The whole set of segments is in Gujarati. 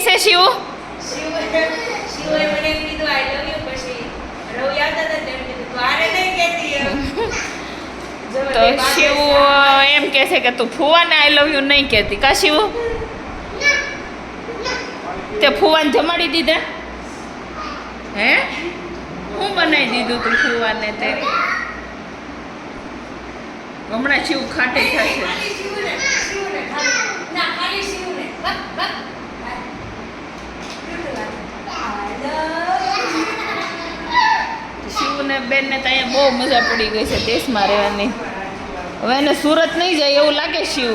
છે શિવ? તો શિવ એમ કે છે કે તું ફુવાને આઈ લવ યુ નહીં કહેતી. કા શિવ? તે ફુવાને જમાડી દીધા? હે? હું બનાવી દીધું તું ફુવાને તે? હમણાં શિવ ખાટે થશે ખાલી શિવને, શિવને, ખાલી. ના, ખાલી શિવને. બસ, બસ. શિવને બેનને તો અહીંયા બહુ મજા પડી ગઈ છે દેશમાં રહેવાની હવે એને સુરત નહીં જાય એવું લાગે શિવ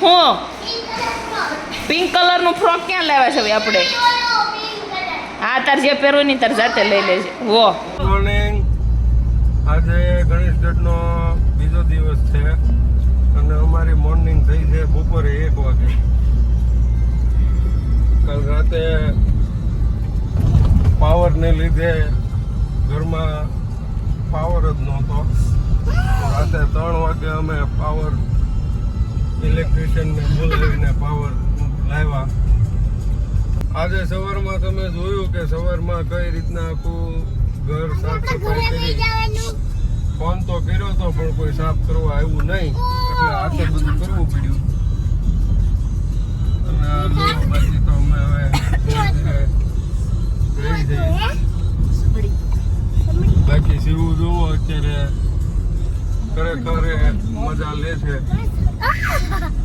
હું પિંક કલરનું ફ્રોક ક્યાં લાવ્યા છે ભાઈ આપણે હા તાર જે પહેરવું ની તાર જાતે લઈ લેજે વો મોર્નિંગ આજે ગણેશ ગઢનો બીજો દિવસ છે અને અમારી મોર્નિંગ થઈ છે બપોરે એક વાગે કાલ રાતે પાવરને લીધે ઘરમાં પાવર જ નહોતો. રાતે ત્રણ વાગે અમે પાવર ઇલેક્ટ્રિશિયનને બોલાવીને પાવર લાવ્યા. આજે સવારમાં તમે જોયું કે સવારમાં કઈ રીતના આખું ઘર સાફ સફાઈ કરી. ફોન તો કર્યો હતો પણ કોઈ સાફ કરવા આવ્યું નહીં. એટલે આજે બધું કરવું પડ્યું. જોવો અત્યારે. ખરેખર મજા લે છે.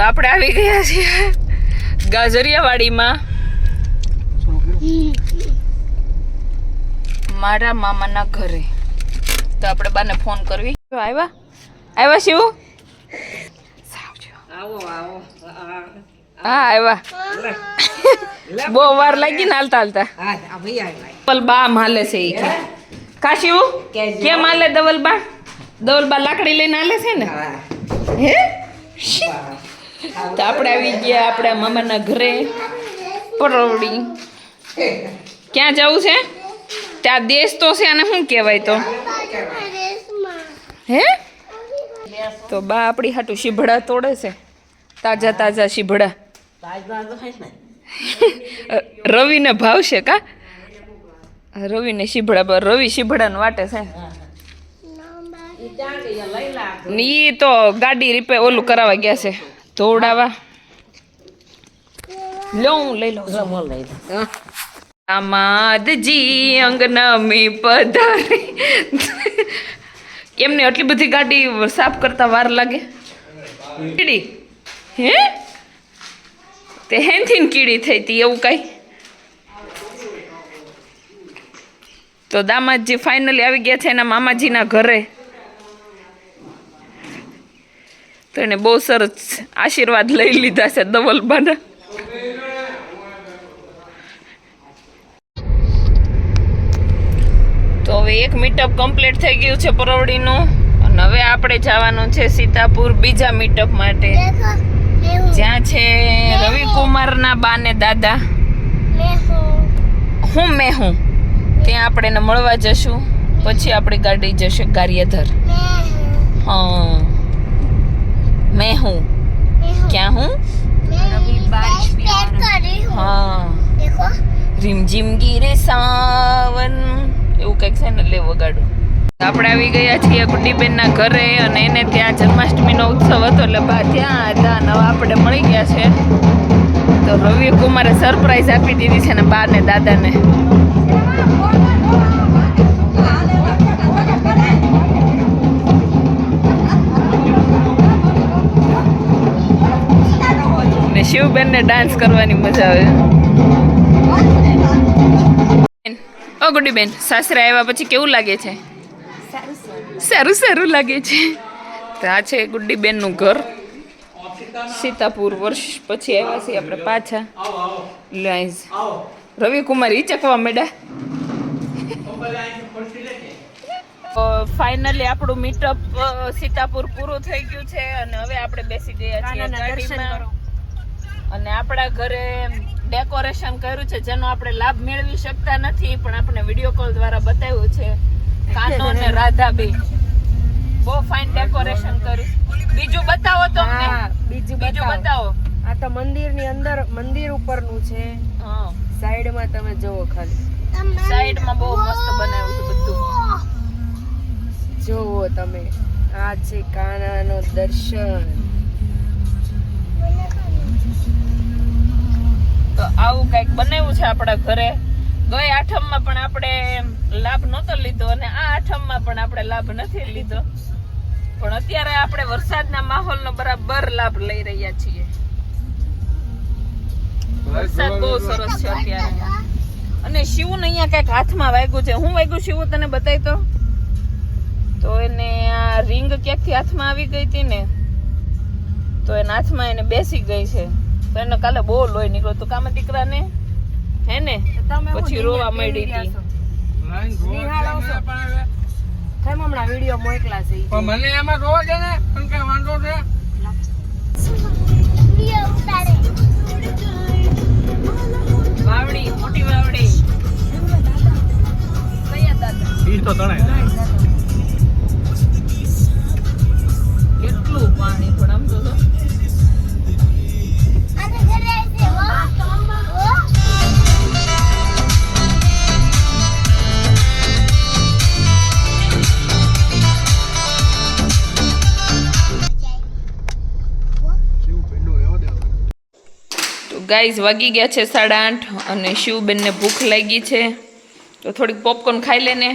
તો આપણે આવી ગયા છીએ ગાજરિયાવાડીમાં. મારા મામાના ઘરે. તો આપણે બાને ફોન કરવી. આવ્યા આવ્યા શિવ. હા આવ્યા બહુ વાર લાગી ને હાલતા હાલતા. બા માલે છે ઈ. કે કા શિવ? કેમ હાલે ધવલબા ધવલબા લાકડી લઈને હાલે છે ને? હે. તો આપણે આવી ગયા આપણા મામાના ઘરે. પરોડી ક્યાં જવું છે? ત્યાં દેશ તો છે અને શું કહેવાય તો? હે? તો બા આપણી હાટું શીભડા તોડે છે. તાજા તાજા શીભડા. રવિને ભાવશે કા? રવિને શીભડા પર રવિ શીભડાને વાટે છે. ને ઈ તો ગાડી રીપે ઓલું કરાવવા ગયા છે. ધોવડાવા લો હું લઈ લઉં છું. દામાદજી અંગના મેં પધારી. એમને આટલી બધી ગાડી સાફ કરતા વાર લાગે? કીડી. હે? તે હેનથી કીડી થઈ હતી એવું કઈ? તો દામાદજી ફાઇનલી આવી ગયા છે એના મામાજીના ઘરે. તો એને બહુ સરસ આશીર્વાદ લઈ લીધા છે ધવલબાના તો હવે એક મીટઅપ કમ્પ્લીટ થઈ ગયું છે પરવડીનું. અને હવે આપણે જવાનું છે સીતાપુર બીજા મીટઅપ માટે. જ્યાં છે રવિકુમારના બા ને દાદા. હું મેં હું ત્યાં આપણે એને મળવા જશું. પછી આપણી ગાડી જશે ગારિયાધર. હા. મેં હું ક્યાં હું હા રીમઝીમ ગીરે સાવન એવું કંઈક છે ને લે વગાડું. આપણે આવી ગયા છીએ ગુડીબેનના ઘરે અને એને ત્યાં જન્માષ્ટમીનો ઉત્સવ હતો એટલે બા ત્યાં હતા નવા આપણે મળી ગયા છે. તો રવિ કુમારે સરપ્રાઈઝ આપી દીધી છે ને બા ને દાદાને. બેન ને ડાન્સ કરવાની મજા આવે. ઓ ગુડી બેન સાસરે આવ્યા પછી કેવું લાગે છે? સારું સારું લાગે છે. તો આ છે ગુડી બેનનું ઘર. સીતાપુર વર્ષ પછી આવ્યા છીએ આપણે પાછા. લાઈઝ રવિકુમાર ઈ ચકવા મેડા ફાઇનલી આપણું મીટઅપ સીતાપુર પૂરું થઈ ગયું છે અને હવે આપણે બેસી ગયા છીએ ગાડીમાં. અને આપણા ઘરે ડેકોરેશન કર્યું છે જેનો આપણે લાભ મેળવી શકતા નથી પણ આપણે વીડિયો કોલ દ્વારા બતાવ્યું છે. કાનો અને રાધા બી બહુ ફાઇન ડેકોરેશન કર્યું. બીજું બતાવો તો અમને. બીજું બીજું બતાવો. બતાવો. આ તો મંદિરની અંદર મંદિર ઉપરનું છે. હા. સાઈડમાં તમે જોવો ખાલી. સાઈડમાં બહુ મસ્ત બનાવ્યું છે બધું. જોવો તમે. આ છે કાનાનો દર્શન. તો આવું કંઈક બનાવ્યું છે આપણા ઘરે. ગઈ આઠમમાં પણ આપણે લાભ નહોતો લીધો અને આ આઠમમાં પણ આપણે લાભ નથી લીધો. પણ અત્યારે આપણે વરસાદના માહોલનો બરાબર લાભ લઈ રહ્યા છીએ. વરસાદ બહુ સરસ છે અત્યારે. અને શિવને અહીંયા કંઈક હાથમાં વાગ્યું છે. હું વાગ્યું શિવ તને બતાવી તો? તો એને આ રિંગ ક્યાંકથી હાથમાં આવી ગઈ હતી ને? તો એના હાથમાં એને બેસી ગઈ છે. તો એને કાલે બહુ લોહી નીકળ્યો. તો કામ દીકરાને? હે ને? પછી રોવા મળી માંડી હતી. હમણાં વીડિયો મોકલા છે મને એમાં ને પણ કઈ વાંધો છે? વાવડી મોટી વાવડી. કયા ઈ તો તણાય. કેટલું પાણી? ગાઈઝ વાગી ગયા છે સાડા આઠ અને શિવબેનને ભૂખ લાગી છે. તો થોડીક પોપકોર્ન ખાઈ લે ને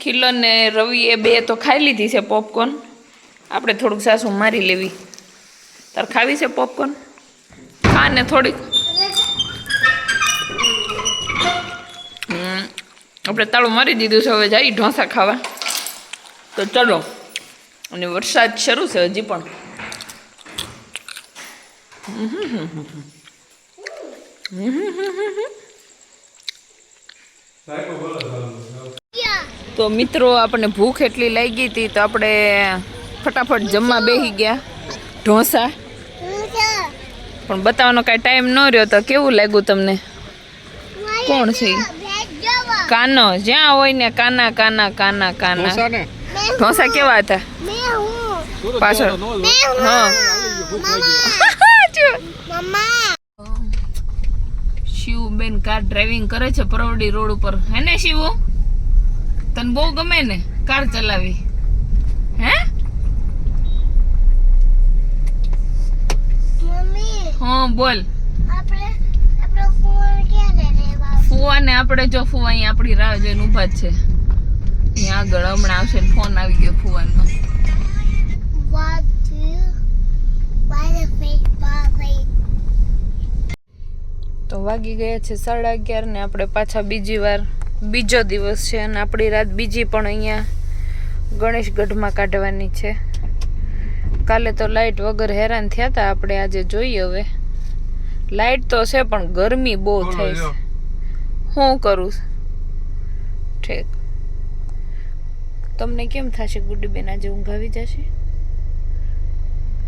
ખીલો ને રવિ એ બે તો ખાઈ લીધી છે પોપકોર્ન. આપણે થોડુંક સાસુ મારી લેવી. તાર ખાવી છે પોપકોર્ન? ખા ને થોડીક. આપણે તાળું મારી દીધું છે, હવે જઈ ઢોસા ખાવા. તો ચલો. અને વરસાદ શરૂ છે હજી પણ. તો મિત્રો આપણને ભૂખ એટલી લાગી હતી તો આપણે ફટાફટ જમવા બેસી ગયા. ઢોસા. પણ બતાવવાનો કાંઈ ટાઈમ ન રહ્યો તો કેવું લાગ્યું તમને? કોણ છે કાનો. જ્યાં હોય ને કાના કાના કાના કાના. ઢોસા કેવા હતા? પાછળ. હા. શિવબેન કાર ડ્રાઇવિંગ કરે છે પરવડી રોડ ઉપર. હે ને શિવ? તને બહુ ગમે ને કાર ચલાવી. હે? હા બોલ. ફુવા ને આપણે જો ફુવા અહીંયા આપણી રાહ જોઈને ઊભા જ છે. અહીંયા આગળ હમણાં આવશે ને ફોન આવી ગયો ફુવાનો. તો વાગી ગયા છે સાડા અગિયાર ને આપણે પાછા બીજી વાર બીજો દિવસ છે અને આપણી રાત બીજી પણ અહીંયા ગણેશગઢમાં કાઢવાની છે. કાલે તો લાઇટ વગર હેરાન થયા હતા આપણે આજે જોઈએ હવે. લાઇટ તો છે પણ ગરમી બહુ થાય છે. હું. કરું? ઠીક. તમને કેમ થશે ગુડી બેન આજે ઊંઘ આવી જશે?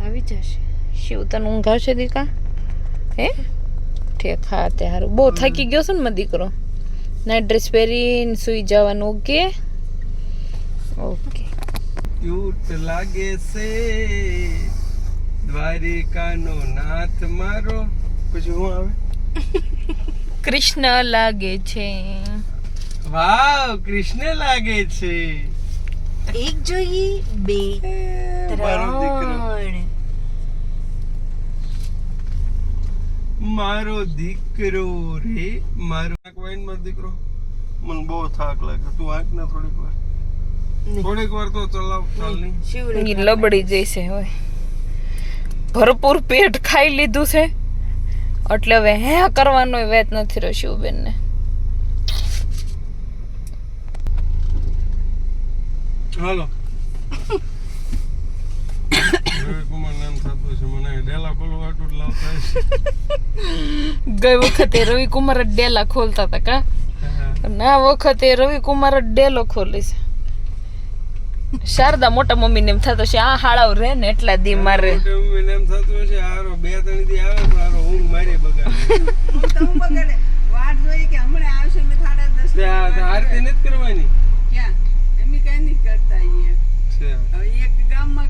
આવી જશે. શિવ તને ઊંઘ આવશે દીકા? હે? હા તે હારું. બહુ થાકી ગયો છે ને મારો દીકરો. નાઇટ ડ્રેસ પહેરીને સુઈ જવાનું ઓકે? ઓકે. ક્યુટ લાગે છે? દ્વારિકાનો નાથ મારો. પછી હું આવે? કૃષ્ણ લાગે છે. વાવ કૃષ્ણ લાગે છે. એક જોઈએ બે ત્રણ. મારો દીકરો રે મારો વાઈનમાં દીકરો. મને બહુ થાક લાગે. તું આંખ ને થોડીક વાર. થોડીક વાર તો ચલાવ ચાલ નહીં. શિવડે ઈ લબડી જઈશે હોય ભરપૂર પેટ ખાઈ લીધું છે. એટલે હવે હે કરવાનો વેત નથી રહ્યો શિવબેન ને હાલો રવિકુમાર નામ થતું છે મને ડેલા ખોલવા આટલું જ લાવતા હશે. ગઈ વખતે રવિ કુમાર જ ડેલા ખોલતા હતા કા? ના વખતે રવિ કુમાર જ ડેલો ખોલી છે. શારદા મોટા મમ્મી ને એમ થતો છે આ હાળાવ રે ને એટલા દી મારે. એમ થતું હારો બે ત્રણ દી આવે તો હારો ઊંઘ મારી બગાડે. વાટ જોઈ કે હમણાં આવશે મેં સાડા દસ તે આ- તે આરતી નથી કરવાની? ક્યાં? એમ કઈ નહીં કરતા અહીંયા હવે એક ગામમાં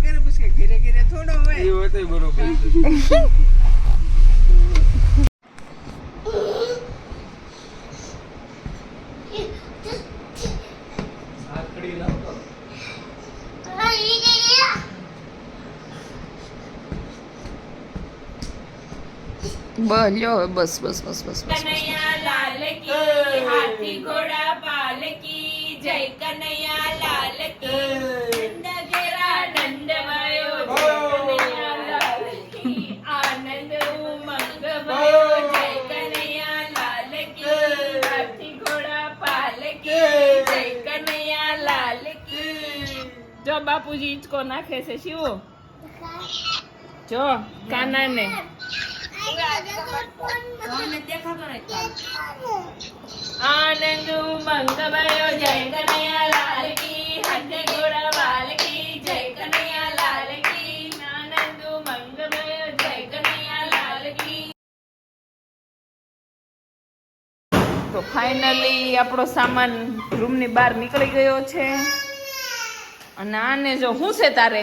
બસ બસ બસ બસ બસ બસ કનૈયા લાલ કી હાથી ઘોડા પાલ કી જય કનૈયા લાલ કી નંદ ઘેરા નંદ ભયો જય કનૈયા લાલ કી આનંદ ઉમંગ ભયો જય કનૈયા લાલ કી હાથી ઘોડા પાલ કી જય કનૈયા લાલ કી જો બાપુજી હિંચકો નાખે છે શિવ. જો કાના ને આનંદ ઉમંગ ભયો જય કનૈયા લાલ કી હાથે ઘોડા વાલ કી જય કનૈયા લાલ કી. આનંદ ઉમંગ ભયો જય કનૈયા લાલ કી. તો ફાઇનલી આપણો સામાન રૂમની બહાર નીકળી ગયો છે. અને આને જો શું છે તારે?